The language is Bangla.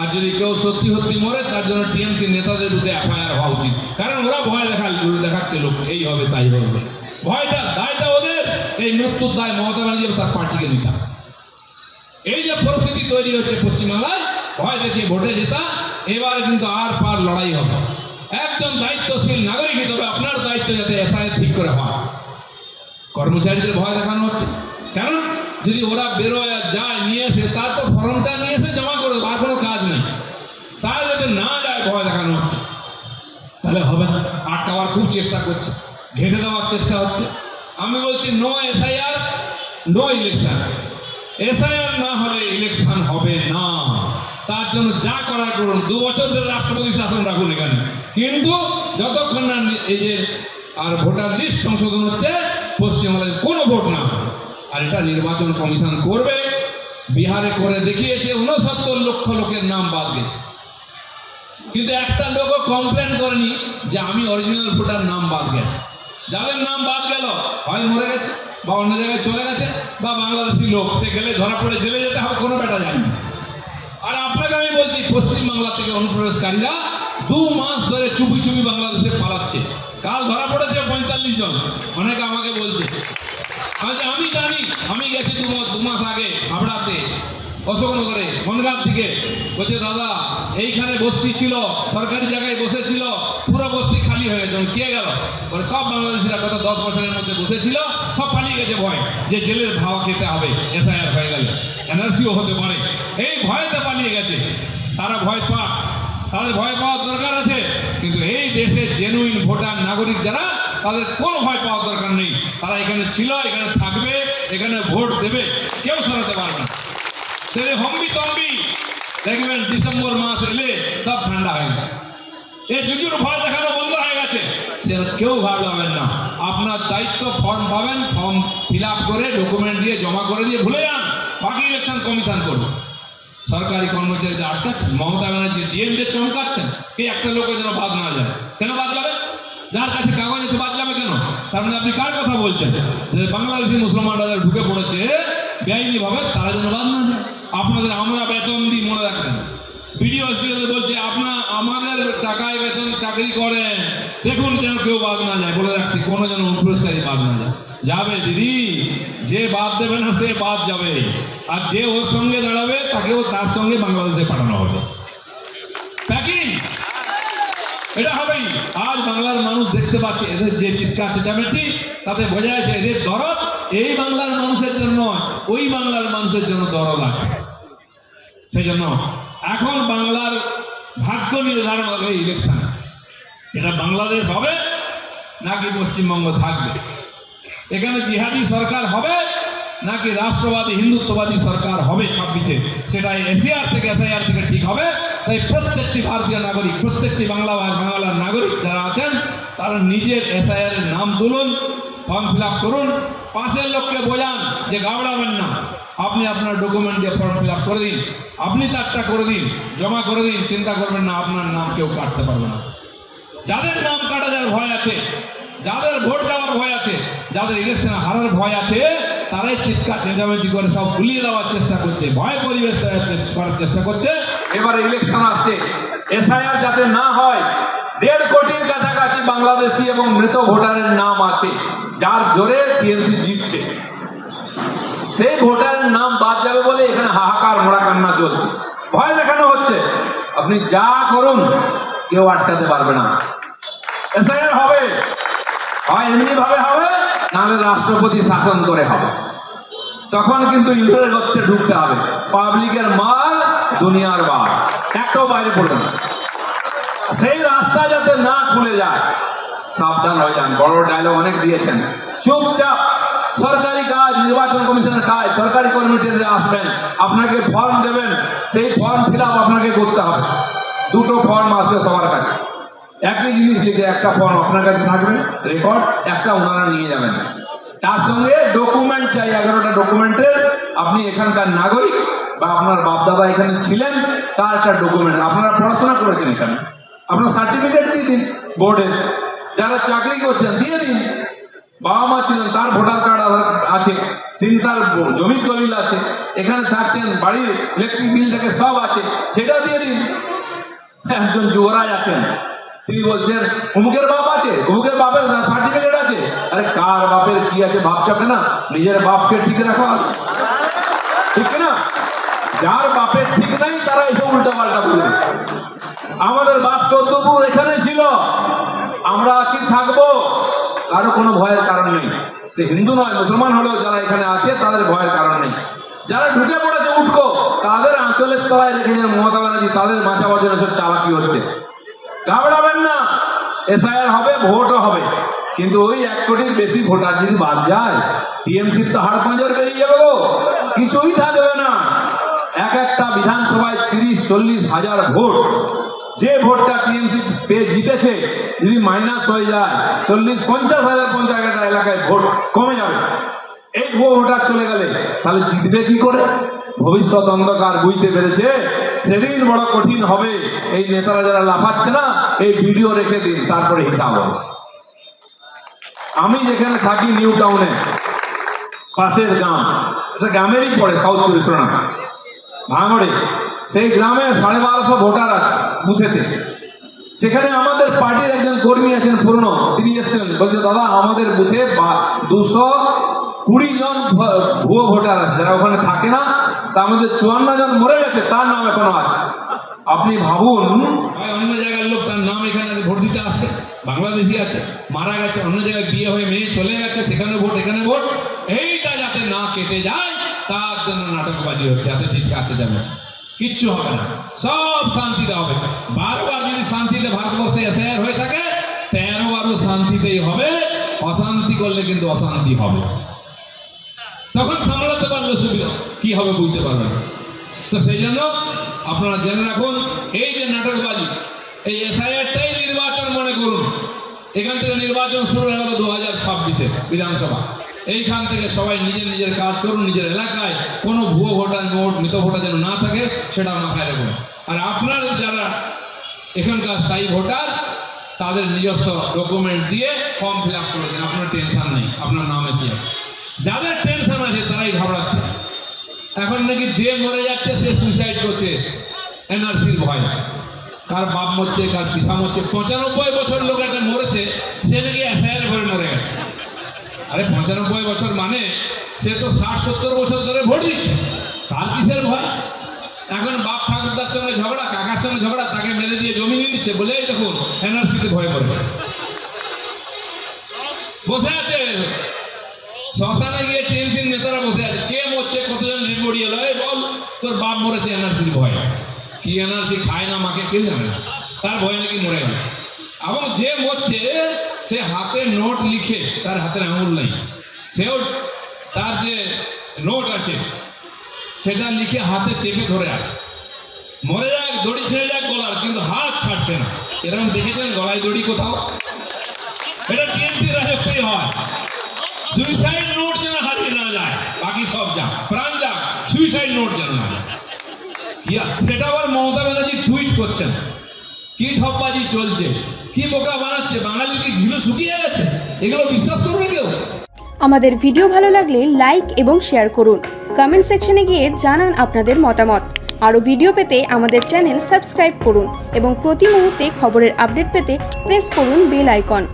আর যদি কেউ সত্যি সত্যি মরে, তার জন্য টিএমসি নেতাদের বিরুদ্ধে এফআইআর হওয়া উচিত। কারণ ওরা ভয় দেখা দেখাচ্ছে লোক, এই হবে, তাই হবে। ভয়টা, দায়টা ওদের, এই মৃত্যুর দায় মমতা ব্যানার্জি তার পার্টিকে নিতে এই যে পরিস্থিতি তৈরি হচ্ছে পশ্চিমবাংলায়, ভয় দেখিয়ে ভোটে জেতা, এবারে কিন্তু আর পার লড়াই হবে একদম দায়িত্বশীল নাগরিক হিসেবে আপনার দায়িত্ব যাতে এসআই ঠিক করে হয়। কর্মচারীদের ভয় দেখানো হচ্ছে। কেন যদি ওরা বেরোয় যায়, নিয়ে এসে, তার তো ফর্মটা নিয়ে এসে জমা করে আর কোনো কাজ নেই তার যাতে না যায় ভয় দেখানো হচ্ছে তাহলে হবে না। আটকাবার খুব চেষ্টা করছে। ঘেটে দেওয়ার চেষ্টা হচ্ছে। আমি বলছি no SIR no election SIR না হলে ইলেকশন হবে না। তার জন্য যা করার করুন। দু বছর ধরে রাষ্ট্রপতি শাসন রাখুন এখানে। কিন্তু যতক্ষণ না এই যে আর ভোটার লিস্ট সংশোধন হচ্ছে পশ্চিমবঙ্গে কোনো ভোট না। আর এটা নির্বাচন কমিশন করবে। বিহারে করে দেখিয়েছে উনসত্তর লক্ষ লোকের নাম বাদ গেছে। কিন্তু একটা লোকও কমপ্লেন করেনি যে আমি অরিজিনাল ভোটার নাম বাদ গেছে যাদের নাম বাদ গেল, হয় মরে গেছে, বা অন্য জায়গায় চলে গেছে, বা বাংলাদেশি লোক, সে গেলে ধরা পড়ে জেলে যেতে হবে, কোনো ব্যাটা জানি না। আর আপনাকে আমি বলছি, পশ্চিমবাংলা থেকে অনুপ্রবেশকারীরা দু মাস ধরে চুপি চুপি বাংলাদেশে পালাচ্ছে। কাল ধরা পড়েছে পঁয়তাল্লিশ জন। অনেকে আমাকে বলছে আচ্ছা আমি জানি, আমি গেছি দু মাস আগে হাবড়াতে, অশোকনগরে, বনগাঁ থেকে বলছে, দাদা এইখানে বস্তি ছিল, সরকারি জায়গায় বসেছিল, পুরো বস্তি খালি হয়ে গেছে কে গেল? বলে সব বাংলাদেশিরা গত দশ বছরের মধ্যে বসেছিল, সব পালিয়ে গেছে ভয়, যে জেলের ভাওয়া খেতে হবে, এসআইআর হয়ে গেলে, এনআরসিও হতে পারে। এই ভয়তে পালিয়ে গেছে। তারা ভয় পাক, তাদের ভয় পাওয়ার দরকার আছে, কিন্তু এই দেশের জেনুইন ভোটার নাগরিক যারা, তাদের কোনো ভয় পাওয়ার দরকার নেই। তারা এখানে ছিল, এখানে থাকবে, এখানে ভোট দেবে, কেউ সরাতে পারবে না। হম্বি তম্বি দেখবেন ডিসেম্বর মাস এলে সব ঠান্ডা হয়ে গেছে। এই জুজুর ভয় দেখানো বন্ধ হয়ে গেছে কেউ ভাবলাবেন না। আপনার দায়িত্ব ফর্ম পাবেন ফর্ম ফিল করে ডকুমেন্ট দিয়ে জমা করে দিয়ে ভুলে যান। বাকি ইলেকশন কমিশন করবে। সরকারি কর্মচারী কর্মচারীদের আটকাচ্ছেন মমতা ব্যানার্জি ডিএমদের চমকাচ্ছেন। এই একটা লোকের যেন বাদ না যায়। কেন বাদ যাবে? যার কাছে কাগজ আছে, বাদ যাবে কেন? তার মানে আপনি কার কথা বলছেন? যে বাংলাদেশি মুসলমানরা ঢুকে পড়েছে বেআইনি ভাবে তারা যেন বাদ না যায় আপনাদের আমরা বেতন দিই মনে রাখবেন বিডিও বলছে, আপনার, আমাদের টাকায় বেতন চাকরি করেন দেখুন যেন কেউ বাদ না যায়। বলে রাখছি, কোনো যেন অনুপ্রবেশকারী বাদ না যায়। যাবে, দিদি, যে বাদ দেবে না, সে বাদ যাবে। আর যে ওর সঙ্গে দাঁড়াবে, তাকেও তার সঙ্গে বাংলাদেশে পাঠানো হবে। এটা হবেই। আজ বাংলার মানুষ দেখতে পাচ্ছে, এদের যে চিৎকার, চেঁচামেচি, তাতে বোঝা যাচ্ছে এদের দরদ এই বাংলার মানুষের জন্য ওই বাংলার মানুষের জন্য দরদ আছে। সেই জন্য এখন বাংলার ভাগ্য নির্ধারণ হবে ইলেকশন এটা বাংলাদেশ হবে নাকি পশ্চিমবঙ্গ থাকবে? এখানে জিহাদি সরকার হবে নাকি রাষ্ট্রবাদী, হিন্দুত্ববাদী সরকার হবে ছাব্বিশে? সেটা এসিআর থেকে, এসআইআর থেকে ঠিক হবে। তাই প্রত্যেকটি ভারতীয় নাগরিক, প্রত্যেকটি বাংলা বাংলার নাগরিক যারা আছেন, তারা নিজের এসআইআর নাম তুলুন, ফর্ম ফিল করুন পাশের লোককে বোঝান যে ঘাবড়াবেন না, আপনি আপনার ডকুমেন্ট দিয়ে ফর্ম ফিল করে দিন, আপনি তারটা করে দিন, জমা করে দিন, চিন্তা করবেন না, আপনার নাম কেউ কাটতে পারবে না। যাদের নাম কাটা যাওয়ার ভয় আছে, যাদের ভোট দেওয়ার ভয় আছে, যাদের ইলেকশনে হারার ভয় আছে, তারাই চিৎকার, চেঁচামেচি করে সব ভুলিয়ে দেওয়ার চেষ্টা করছে, ভয় পরিবেশ করার চেষ্টা করছে। এবারে ইলেকশন আসছে এসআইআর যাতে না হয় দেড় কোটির কাছাকাছি বাংলাদেশি এবং মৃত ভোটারের নাম আছে, যার জোরে টিএমসি জিতছে। সেই ভোটারের নাম বাদ যাবে বলে এখানে হাহাকার মোড়া কান্না চলছে। ভয় দেখানো হচ্ছে। আপনি যা করুন, কেউ আটকাতে পারবে না। হবে। হয় এমনি ভাবে হবে নাহলে রাষ্ট্রপতি শাসন করে হবে। তখন কিন্তু ইন্টারের গর্তে ঢুকতে হবে। পাবলিকের মাল, দুনিয়ার বার একটাও বাইরে পড়বে না। সেই রাস্তা যাতে না খুলে যায়। সাবধান হয়ে যান। বড় ডায়লগ অনেক দিয়েছেন। চুপচাপ সরকারি কাজ, নির্বাচন কমিশনের কাজ, সরকারি কর্মচারীরা আসবেন। আপনাকে ফর্ম দেবেন। সেই ফর্ম ফিল আপনাকে করতে হবে। দুটো ফর্ম আসবে সবার কাছে। একই জিনিস লিখে একটা ফর্ম আপনার কাছে থাকবে রেকর্ড একটা ওনারা নিয়ে যাবেন। তার সঙ্গে ডকুমেন্ট চাই, এগারোটা ডকুমেন্টের আপনি এখানকার নাগরিক বা আপনার বাপদাদা এখানে ছিলেন, তার একটা ডকুমেন্ট আপনারা পড়াশোনা করেছেন এখানে। আপনার সার্টিফিকেট দিয়ে দিন বোর্ডের যারা চাকরি করছেন, দিয়ে দিন। বাবা মা ছিলেন, তার ভোটার কার্ড আছে, তিনি তার জমির দলিল আছে, এখানে থাকছেন, বাড়ির ইলেকট্রিক বিল থেকে সব আছে, সেটা দিয়ে দিন। একজন যুবরাজ আছেন, তিনি বলছেন, অমুকের বাপ আছে, অমুকের বাপের সার্টিফিকেট আছে। আরে, কার বাপের কি আছে ভাবছ না নিজের বাপকে ঠিক রাখা। ঠিক না যার বাপের ঠিক নাই, তারা এসব উল্টা পাল্টা বলে আমাদের বাপ চোদ্দপুর এখানে ছিল, আমরা আছি, থাকব। কারও কোনো ভয়ের কারণ নেই। সে হিন্দু নয়, মুসলমান হলেও যারা এখানে আছে, তাদের ভয়ের কারণ নেই। যারা ঢুকে পড়েছে উঠকো, তাদের আঁচলের তলায় রেখে রেখেছেন মমতা ব্যানার্জি, তাদের বাঁচাবার জন্য সব চালাকি হচ্ছে। ঘাবড়াবেন না। এসআইআর হবে, ভোটও হবে। কিন্তু ওই এক কোটির বেশি ভোটার যদি বাদ যায় টিএমসি তো হাড় পাঁজর বেরিয়ে যাবে কিছুই থাকবে না। এক একটা বিধানসভায় তিরিশ, চল্লিশ হাজার ভোট। যে ভোটটা টিএমসি পেয়ে জিতেছে, যদি মাইনাস হয়ে যায়, চল্লিশ, পঞ্চাশ হাজার পঞ্চাশ হাজার এলাকায় ভোট কমে যাবে। এই ভোটার চলে গেলে তাহলে জিতবে কি করে? ভবিষ্যৎ অন্ধকার বুঝতে পেরেছে? সেদিন বড় কঠিন হবে। এই নেতারা যারা লাফাচ্ছে না, এই ভিডিও রেখে দিন, তারপরে হিসাব হবে। আমি যেখানে থাকি, নিউ টাউনে, পাশের গ্রাম। এটা গ্রামেরই পড়ে, সাউথ চব্বিশ ভাঙড়ে, সেই গ্রামে সাড়ে বারোশো ভোটার আছে, বুথেতে। সেখানে আমাদের পার্টির একজন কর্মী আছেন পুরনো, তিনি এসেছিলেন। বলছে, দাদা, আমাদের বুথে দুশো কুড়ি জন ভুয়ো ভোটার আছে। যারা ওখানে থাকে না তার মধ্যে চুয়ান্ন জন মরে গেছে, তার নাম এখনও আছে। আপনি ভাবুন অন্য জায়গার লোক, তার নাম এখানে ভোট দিতে আসছে। বাংলাদেশি আছে, মারা গেছে, অন্য জায়গায় বিয়ে হয়ে মেয়ে চলে গেছে, সেখানে ভোট, এখানে ভোট। এইটা যাতে না কেটে যায় তার জন্য নাটকবাজি হচ্ছে, এত চিঠি আছে যাবে কিচ্ছু হবে না। সব শান্তিতে হবে। বারবার যদি শান্তিতে ভারতবর্ষে এসআইআর হয়ে থাকে তেরো বারো শান্তিতেই হবে। অশান্তি করলে কিন্তু অশান্তি হবে। তখন সামলাতে পারলে সুবিধা। কি হবে বুঝতে পারবেন তো সেই জন্য আপনারা জেনে রাখুন, এই যে নাটকবাজি, এই এসআইআরটাই নির্বাচন মনে করুন। এখান থেকে নির্বাচন শুরু হয়ে গেল দু হাজার ছাব্বিশে বিধানসভা। এইখান থেকে সবাই নিজের নিজের কাজ করুন, নিজের এলাকায় কোনো ভুয়ো ভোটার নোট, মৃত ভোটার যেন না থাকে, সেটা মাথায় রাখুন। আর আপনার যারা এখানকার স্থায়ী ভোটার, তাদের নিজস্ব ডকুমেন্ট দিয়ে ফর্ম ফিল আপ করে দেন, আপনার টেনশন নেই, আপনার নাম এসে যাদের টেনশন আছে, তারাই ঘাবড়াচ্ছে। এখন নাকি যে মরে যাচ্ছে, সে সুইসাইড করছে, এনআরসির ভয়। কার বাপ মরছে, কার পিসা মরছে, পঁচানব্বই বছর লোক একটা মরেছে, সে নাকি এসআইয়ের ভয়ে মরে গেছে আরে পঁচানব্বই বছর মানে সে তো ষাট সত্তর বছর ধরে ভোট দিচ্ছে। তার কিসের ভয়? এখন বাপ ঠাকুরদার সঙ্গে ঝগড়া, কাকার সঙ্গে ঝগড়া, তাকে মেরে দিয়ে জমি নিয়ে দিচ্ছে বলেই দেখুন এনআরসিতে ভয় করে। বসে আছে। শ্মশানে গিয়ে টিএমসির নেতারা বসে আছে। কে মরছে, কতজন বডি এলো এই বল। তোর বাপ মরেছে, এনআরসির ভয়। কি এনআরসি খায় না মাকে, কেউ জানে না। তার ভয় নাকি মরে গেল। এবং যে মরছে সে হাতে নোট লিখে তার হাতের আঙুল নেই। সেও তার যে নোট আছে, সেটা লিখে হাতে চেপে ধরে আছে। মরে যাক, দড়ি ছেড়ে যাক গলার, কিন্তু হাত ছাড়ছে না। এরকম দেখেছেন গলায় দড়ি কোথাও? এটা টিএমসি রাজত্বই হয়? সুইসাইড নোট যেন হারিয়ে না যায়, বাকি সব যা প্রাণ যাক সুইসাইড নোট যেন না যায়। সেটা আবার মমতা ব্যানার্জি টুইট করছেন। কি ঠপবাজি চলছে? কি বোকা বানাচ্ছে? কি শুকিয়ে গেছে? এগুলো বিশ্বাস করবে কেউ? আমাদের ভিডিও ভালো লাগলে লাইক এবং শেয়ার করুন। কমেন্ট সেকশনে গিয়ে জানান আপনাদের মতামত। আরও ভিডিও পেতে আমাদের চ্যানেল সাবস্ক্রাইব করুন এবং প্রতি মুহূর্তে খবরের আপডেট পেতে প্রেস করুন বেল আইকন